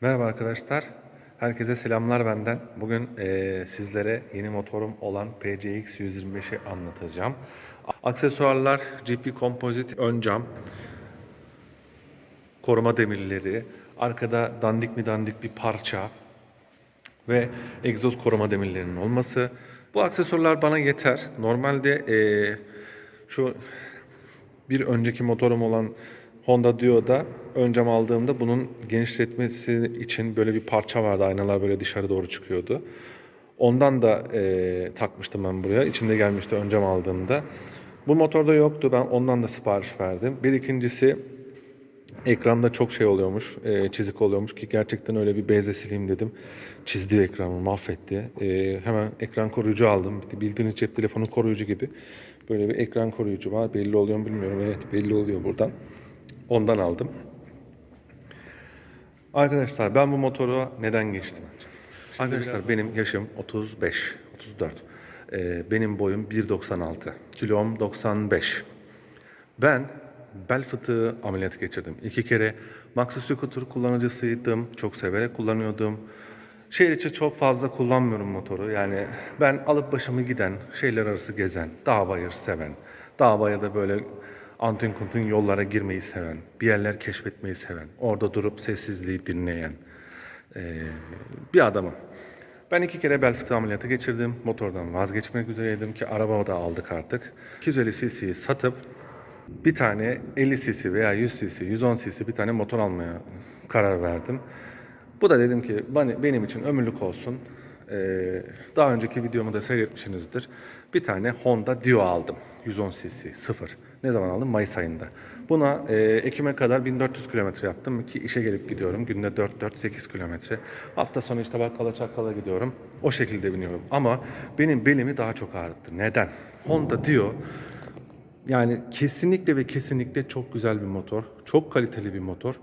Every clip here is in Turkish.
Merhaba arkadaşlar. Herkese selamlar benden. Bugün eee, sizlere yeni motorum olan PCX 125'i anlatacağım. Aksesuarlar GP Composite ön cam, koruma demirleri, arkada dandik mi dandik bir parça ve egzoz koruma demirlerinin olması. Bu aksesuarlar bana yeter. Normalde eee, şu bir önceki motorum olan Honda Dio'da ön aldığımda bunun genişletmesi için böyle bir parça vardı. Aynalar böyle dışarı doğru çıkıyordu. Ondan da eee, takmıştım ben buraya. İçinde gelmişti ön aldığımda. Bu motorda yoktu. Ben ondan da sipariş verdim. Bir ikincisi ekranda çok şey oluyormuş, eee, çizik oluyormuş ki gerçekten öyle bir bezle sileyim dedim. Çizdi ekranı, mahvetti. Eee, hemen ekran koruyucu aldım. Bildiğiniz cep telefonu koruyucu gibi. Böyle bir ekran koruyucu var. Belli oluyor mu bilmiyorum. Evet belli oluyor buradan. Ondan aldım. Arkadaşlar ben bu motora neden geçtim? Arkadaşlar benim yaşım 35, 34. Ee, benim boyum 1.96, kilom 95. Ben bel fıtığı ameliyatı geçirdim. İki kere Maxi Scooter kullanıcısıydım. Çok severek kullanıyordum. Şehir içi çok fazla kullanmıyorum motoru. Yani ben alıp başımı giden, şehirler arası gezen, dağ bayır seven, dağ bayırda böyle antin kuntin yollara girmeyi seven, bir yerler keşfetmeyi seven, orada durup sessizliği dinleyen eee, bir adamım. Ben iki kere bel fıtığı ameliyatı geçirdim. Motordan vazgeçmek üzereydim ki araba da aldık artık. 250 cc'yi satıp bir tane 50 cc veya 100 cc, 110 cc bir tane motor almaya karar verdim. Bu da dedim ki benim için ömürlük olsun. Ee, daha önceki videomu da seyretmişsinizdir. Bir tane Honda Dio aldım. 110 cc, sıfır. Ne zaman aldım? Mayıs ayında. Buna e, Ekim'e kadar 1400 kilometre yaptım ki işe gelip gidiyorum. Günde 4-4-8 kilometre. Hafta sonu işte bakkala çakkala gidiyorum. O şekilde biniyorum. Ama benim belimi daha çok ağrıttı. Neden? Honda Dio yani kesinlikle ve kesinlikle çok güzel bir motor. Çok kaliteli bir motor.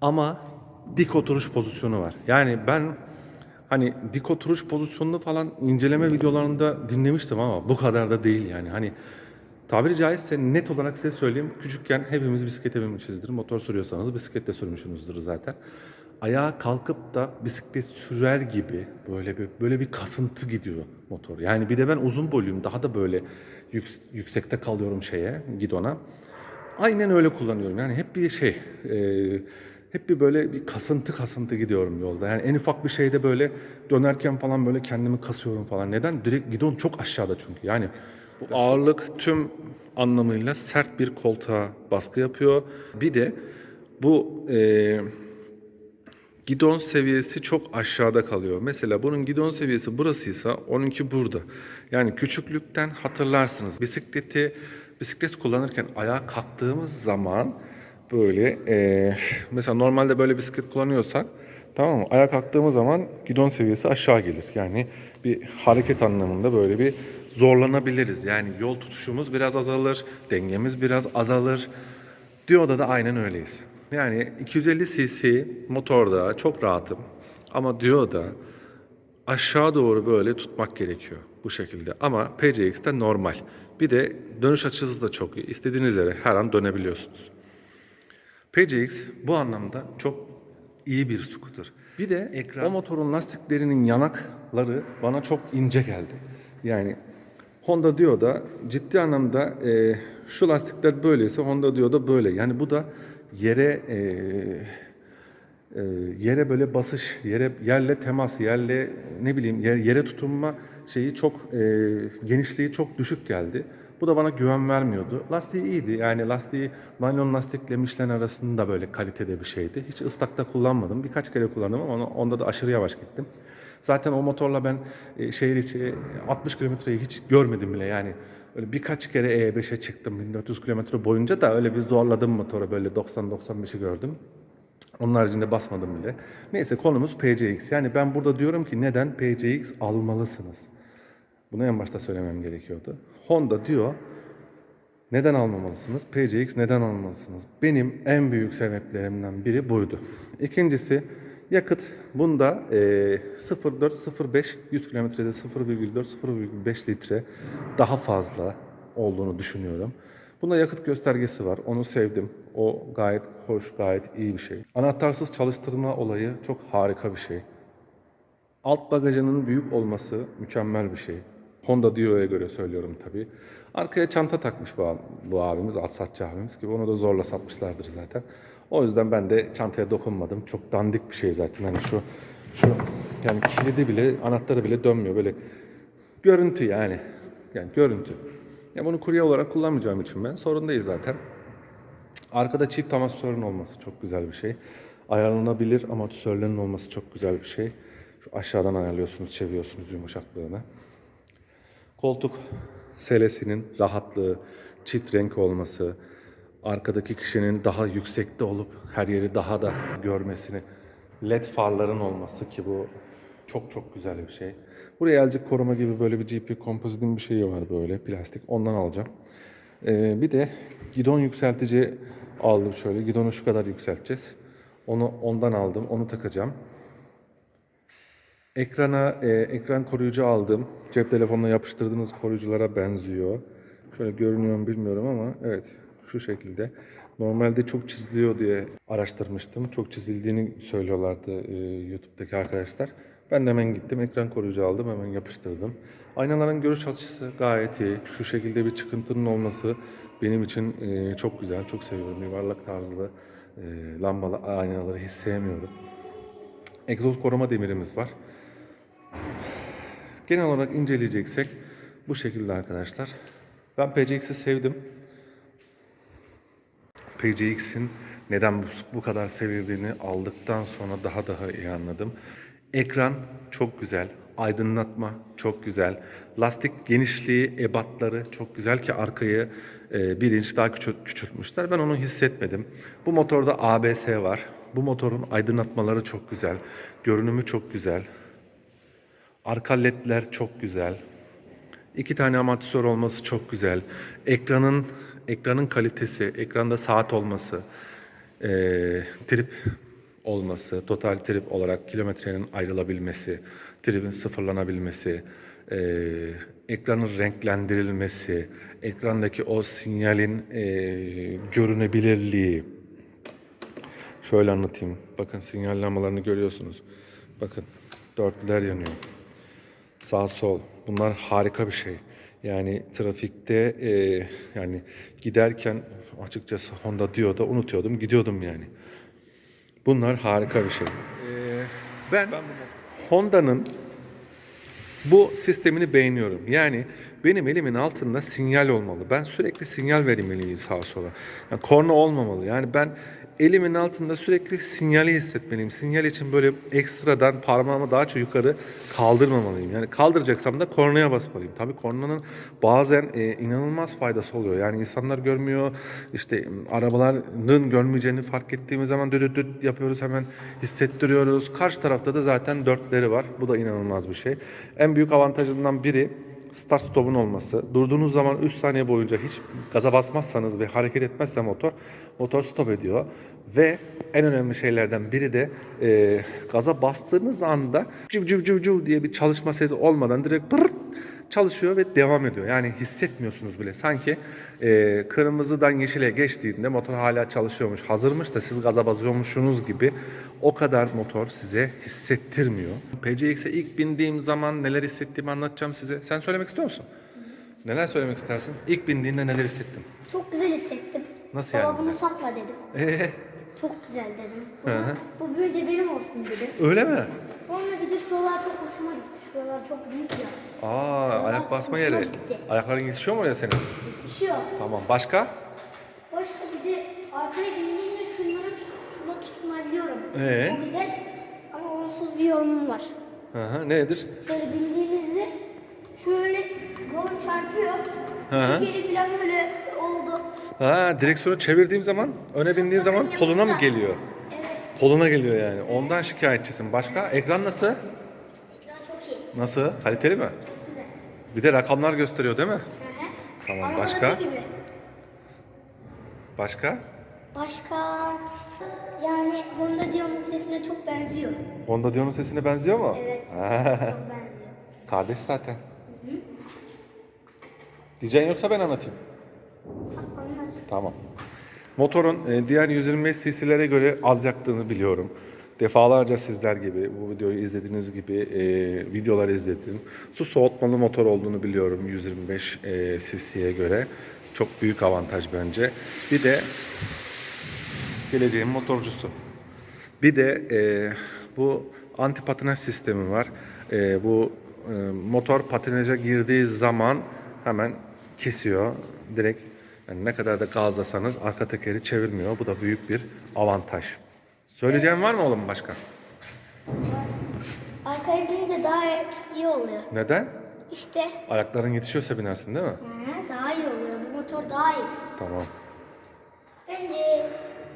Ama dik oturuş pozisyonu var. Yani ben hani dik oturuş pozisyonunu falan inceleme videolarında dinlemiştim ama bu kadar da değil yani. Hani tabiri caizse net olarak size söyleyeyim. Küçükken hepimiz bisiklete binmişizdir. Motor sürüyorsanız bisikletle sürmüşsünüzdür zaten. Ayağa kalkıp da bisiklet sürer gibi böyle bir böyle bir kasıntı gidiyor motor. Yani bir de ben uzun boyluyum. Daha da böyle yük- yüksekte kalıyorum şeye, gidona. Aynen öyle kullanıyorum. Yani hep bir şey, e, hep bir böyle bir kasıntı kasıntı gidiyorum yolda. Yani en ufak bir şeyde böyle dönerken falan böyle kendimi kasıyorum falan. Neden? Direkt gidon çok aşağıda çünkü. Yani bu ağırlık tüm anlamıyla sert bir koltuğa baskı yapıyor. Bir de bu e, gidon seviyesi çok aşağıda kalıyor. Mesela bunun gidon seviyesi burasıysa onunki burada. Yani küçüklükten hatırlarsınız. Bisikleti bisiklet kullanırken ayağa kalktığımız zaman böyle eee, mesela normalde böyle bisiklet kullanıyorsak tamam mı? Ayağa kalktığımız zaman gidon seviyesi aşağı gelir. Yani bir hareket anlamında böyle bir zorlanabiliriz. Yani yol tutuşumuz biraz azalır, dengemiz biraz azalır. Dio'da da aynen öyleyiz. Yani 250 cc motorda çok rahatım. Ama Dio'da aşağı doğru böyle tutmak gerekiyor bu şekilde. Ama PCX'te normal. Bir de dönüş açısı da çok iyi. İstediğiniz yere her an dönebiliyorsunuz. PCX bu anlamda çok iyi bir scooter. Bir de o motorun lastiklerinin yanakları bana çok ince geldi. Yani Honda Dio'da ciddi anlamda e, şu lastikler böyleyse Honda Dio'da böyle. Yani bu da yere e, e, yere böyle basış, yere yerle temas, yerle ne bileyim yer- yere tutunma şeyi çok e, genişliği çok düşük geldi. Bu da bana güven vermiyordu. Lastiği iyiydi. Yani lastiği naylon lastikle Michelin arasında böyle kalitede bir şeydi. Hiç ıslakta kullanmadım. Birkaç kere kullandım ama onda da aşırı yavaş gittim. Zaten o motorla ben e, şehir içi 60 kilometreyi hiç görmedim bile. Yani öyle birkaç kere E5'e çıktım 1400 kilometre boyunca da öyle bir zorladım motoru böyle 90-95'i gördüm. Onun haricinde basmadım bile. Neyse konumuz PCX. Yani ben burada diyorum ki neden PCX almalısınız? Bunu en başta söylemem gerekiyordu. Honda diyor neden almamalısınız? PCX neden almalısınız? Benim en büyük sebeplerimden biri buydu. İkincisi yakıt bunda e, 0.4-0.5 100 kilometrede 0.4-0.5 litre daha fazla olduğunu düşünüyorum. Bunda yakıt göstergesi var. Onu sevdim. O gayet hoş, gayet iyi bir şey. Anahtarsız çalıştırma olayı çok harika bir şey. Alt bagajının büyük olması mükemmel bir şey. Honda Dio'ya göre söylüyorum tabii. Arkaya çanta takmış bu, bu abimiz, alt satçı abimiz ki onu da zorla satmışlardır zaten. O yüzden ben de çantaya dokunmadım. Çok dandik bir şey zaten. Hani şu şu yani kilidi bile, anahtarı bile dönmüyor böyle. Görüntü yani. Yani görüntü. Ya bunu kurye olarak kullanmayacağım için ben sorun değil zaten. Arkada çift amortisörün olması çok güzel bir şey. Ayarlanabilir amortisörlerin olması çok güzel bir şey. Şu aşağıdan ayarlıyorsunuz, çeviriyorsunuz yumuşaklığını. Koltuk selesinin rahatlığı, çift renk olması, arkadaki kişinin daha yüksekte olup her yeri daha da görmesini, led farların olması ki bu çok çok güzel bir şey. Buraya elcik koruma gibi böyle bir GP kompozitin bir şeyi var böyle plastik. Ondan alacağım. Ee, bir de gidon yükseltici aldım şöyle. Gidonu şu kadar yükselteceğiz. Onu ondan aldım. Onu takacağım. Ekrana e, ekran koruyucu aldım. Cep telefonuna yapıştırdığınız koruyuculara benziyor. Şöyle görünüyor mu bilmiyorum ama evet şu şekilde. Normalde çok çiziliyor diye araştırmıştım. Çok çizildiğini söylüyorlardı e, YouTube'daki arkadaşlar. Ben de hemen gittim ekran koruyucu aldım hemen yapıştırdım. Aynaların görüş açısı gayet iyi. Şu şekilde bir çıkıntının olması benim için e, çok güzel. Çok seviyorum. Yuvarlak tarzlı e, lambalı aynaları hiç sevmiyorum. Egzoz koruma demirimiz var. Genel olarak inceleyeceksek bu şekilde arkadaşlar. Ben PCX'i sevdim. PCX'in neden bu, kadar sevildiğini aldıktan sonra daha daha iyi anladım. Ekran çok güzel, aydınlatma çok güzel, lastik genişliği, ebatları çok güzel ki arkayı e, bir inç daha küçült, küçültmüşler. Ben onu hissetmedim. Bu motorda ABS var. Bu motorun aydınlatmaları çok güzel, görünümü çok güzel. Arka ledler çok güzel. İki tane amortisör olması çok güzel. Ekranın ekranın kalitesi, ekranda saat olması, eee, trip olması, total trip olarak kilometrenin ayrılabilmesi, tripin sıfırlanabilmesi, eee, ekranın renklendirilmesi, ekrandaki o sinyalin eee, görünebilirliği. Şöyle anlatayım. Bakın sinyal lambalarını görüyorsunuz. Bakın dörtlüler yanıyor sağ sol bunlar harika bir şey. Yani trafikte e, yani giderken açıkçası Honda diyor da unutuyordum gidiyordum yani. Bunlar harika bir şey. Ee, ben Honda'nın bu sistemini beğeniyorum. Yani benim elimin altında sinyal olmalı. Ben sürekli sinyal verilmeliyim sağa sola. Yani korna olmamalı. Yani ben elimin altında sürekli sinyali hissetmeliyim. Sinyal için böyle ekstradan parmağımı daha çok yukarı kaldırmamalıyım. Yani kaldıracaksam da kornaya basmalıyım. Tabii kornanın bazen e, inanılmaz faydası oluyor. Yani insanlar görmüyor. İşte arabaların görmeyeceğini fark ettiğimiz zaman düdüt düt yapıyoruz hemen hissettiriyoruz. Karşı tarafta da zaten dörtleri var. Bu da inanılmaz bir şey. En büyük avantajından biri start stop'un olması. Durduğunuz zaman 3 saniye boyunca hiç gaza basmazsanız ve hareket etmezse motor, motor stop ediyor. Ve en önemli şeylerden biri de e, gaza bastığınız anda cıv cıv cıv cıv diye bir çalışma sesi olmadan direkt pırt çalışıyor ve devam ediyor. Yani hissetmiyorsunuz bile. Sanki e, kırmızıdan yeşile geçtiğinde motor hala çalışıyormuş, hazırmış da siz gaza basıyormuşsunuz gibi o kadar motor size hissettirmiyor. PCX'e ilk bindiğim zaman neler hissettiğimi anlatacağım size. Sen söylemek istiyor musun? Neler söylemek istersin? İlk bindiğinde neler hissettin? Çok güzel hissettim. Nasıl Baba yani bunu güzel? satma dedim. Ee, Çok güzel dedim. Hı. Bu büyüyünce benim olsun dedim. öyle mi? Sonra bir de şuralar çok hoşuma gitti. Şuralar çok büyük ya. Aa, ayak basma hoşuma yeri. gitti. Ayakların yetişiyor mu oraya senin? Yetişiyor. Tamam. Başka? Başka bir de arkaya bindiğimde şunları şuna tutunabiliyorum. Ee? O güzel ama onsuz bir yorumum var. Hı hı, nedir? Şöyle bindiğimizde şöyle kolum çarpıyor. Hı hı. Bir kere falan öyle oldu. Ha, direksiyonu çevirdiğim zaman, öne bindiğin zaman koluna mı geliyor? Koluna geliyor yani. Ondan şikayetçisin. Başka? Ekran nasıl? Ekran çok iyi. Nasıl? Kaliteli mi? Güzel. Bir de rakamlar gösteriyor değil mi? Hı hı. Tamam, Arabadaki başka? gibi. Başka? Başka yani Honda Dion'un sesine çok benziyor. Honda Dion'un sesine benziyor mu? Evet. Çok benziyor. kardeş zaten. Diyeceğin yoksa ben anlatayım. Anlat. Tamam. Motorun e, diğer 125 cc'lere göre az yaktığını biliyorum. Defalarca sizler gibi bu videoyu izlediğiniz gibi e, videolar izledim. Su soğutmalı motor olduğunu biliyorum 125 e, cc'ye göre. Çok büyük avantaj bence. Bir de geleceğin motorcusu. Bir de e, bu anti patinaj sistemi var. E, bu e, motor patinaja girdiği zaman hemen kesiyor. Direkt yani ne kadar da gazlasanız arka tekeri çevirmiyor. Bu da büyük bir avantaj. Söyleyeceğim var mı oğlum başka? Arkaya binince daha iyi oluyor. Neden? İşte Ayakların yetişiyorsa binersin değil mi? hı, daha iyi oluyor. Bu motor daha iyi. Tamam. Bence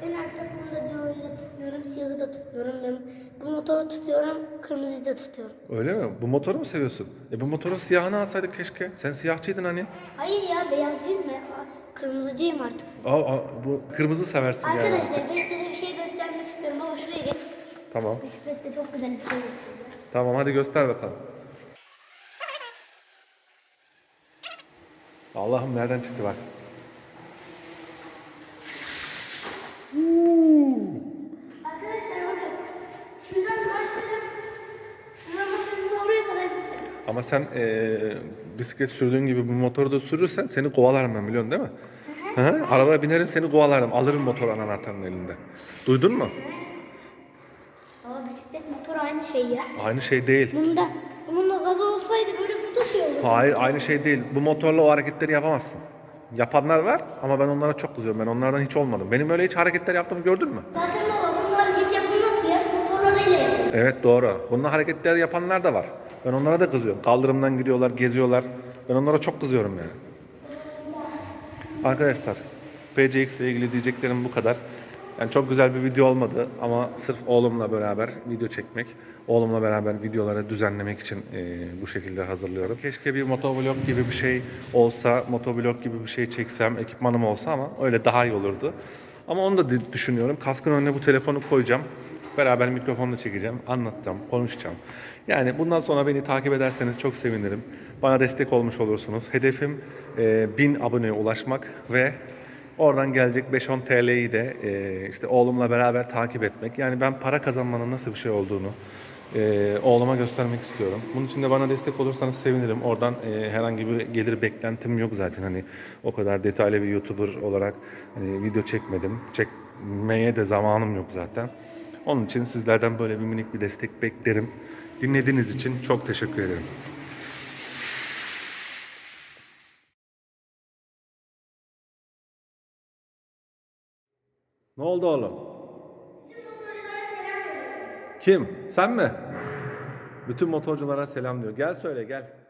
ben artık bunda diyoyu da tutmuyorum, siyahı da tutmuyorum. Ben bu motoru tutuyorum, kırmızıyı da tutuyorum. Öyle mi? Bu motoru mu seviyorsun? E bu motorun siyahını alsaydık keşke. Sen siyahçıydın hani. Hayır ya beyazcıyım ben. Kırmızıcıyım artık. Aa, aa, bu kırmızı seversin yani. Arkadaşlar ben size bir şey göstermek istiyorum ama şuraya geç. Tamam. Bisiklette çok güzel bir şey. Tamam hadi göster bakalım. Allah'ım nereden çıktı bak. Arkadaşlar bakın. Şuradan başladım. Şuradan başladım da oraya kadar gittim. Ama sen eee, bisiklet sürdüğün gibi bu motoru da sürürsen seni kovalarım ben biliyorsun değil mi? Hı hı. Arabaya binerim seni kovalarım. Alırım motor anahtarının elinde. Duydun mu? Ama bisiklet motor aynı şey ya. Aynı şey değil. Bunda, bunun da gazı olsaydı böyle bu da şey olurdu. Hayır aynı şey değil. Bu motorla o hareketleri yapamazsın. Yapanlar var ama ben onlara çok kızıyorum. Ben onlardan hiç olmadım. Benim öyle hiç hareketler yaptığımı gördün mü? Zaten baba bunun hareket yapılmaz ki ya. Motorlarıyla yapılır. Evet doğru. Bununla hareketler yapanlar da var. Ben onlara da kızıyorum. Kaldırımdan gidiyorlar, geziyorlar. Ben onlara çok kızıyorum yani. Arkadaşlar, PCX ile ilgili diyeceklerim bu kadar. Yani çok güzel bir video olmadı ama sırf oğlumla beraber video çekmek, oğlumla beraber videoları düzenlemek için eee, bu şekilde hazırlıyorum. Keşke bir motovlog gibi bir şey olsa, motovlog gibi bir şey çeksem, ekipmanım olsa ama öyle daha iyi olurdu. Ama onu da düşünüyorum. Kaskın önüne bu telefonu koyacağım. Beraber mikrofonla çekeceğim, anlatacağım, konuşacağım. Yani bundan sonra beni takip ederseniz çok sevinirim. Bana destek olmuş olursunuz. Hedefim e, 1000 aboneye ulaşmak ve oradan gelecek 5-10 TL'yi de e, işte oğlumla beraber takip etmek. Yani ben para kazanmanın nasıl bir şey olduğunu e, oğluma göstermek istiyorum. Bunun için de bana destek olursanız sevinirim. Oradan e, herhangi bir gelir beklentim yok zaten. Hani o kadar detaylı bir YouTuber olarak hani, video çekmedim. Çekmeye de zamanım yok zaten. Onun için sizlerden böyle bir minik bir destek beklerim. Dinlediğiniz için çok teşekkür ederim. Ne oldu oğlum? Kim? Sen mi? Bütün motorculara selam diyor. Gel söyle gel.